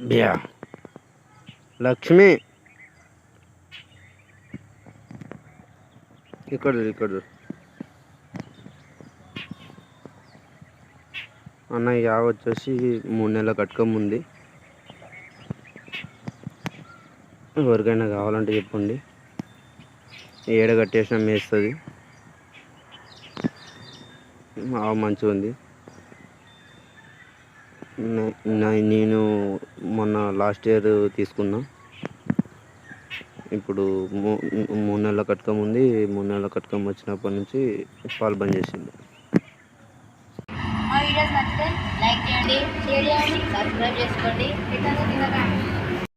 బ్యా లక్ష్మి. ఇక్కడ ఇక్కడ అన్న ఈ వచ్చేసి మూడు నెలల కట్కం ఉంది ఎవరికైనా కావాలంటే చెప్పండి. ఏడ కట్టేసినా మేస్తుంది. మంచిగా ఉంది నేను మొన్న లాస్ట్ ఇయర్ తీసుకున్నా. ఇప్పుడు మూ మూడు నెలల కట్కం ఉంది. మూడు నెలల కట్కం వచ్చినప్పటి నుంచి పాలు బంద్ చేసింది. లైక్ చేయండి షేర్ చేయండి సబ్స్క్రైబ్ చేసుకోండి.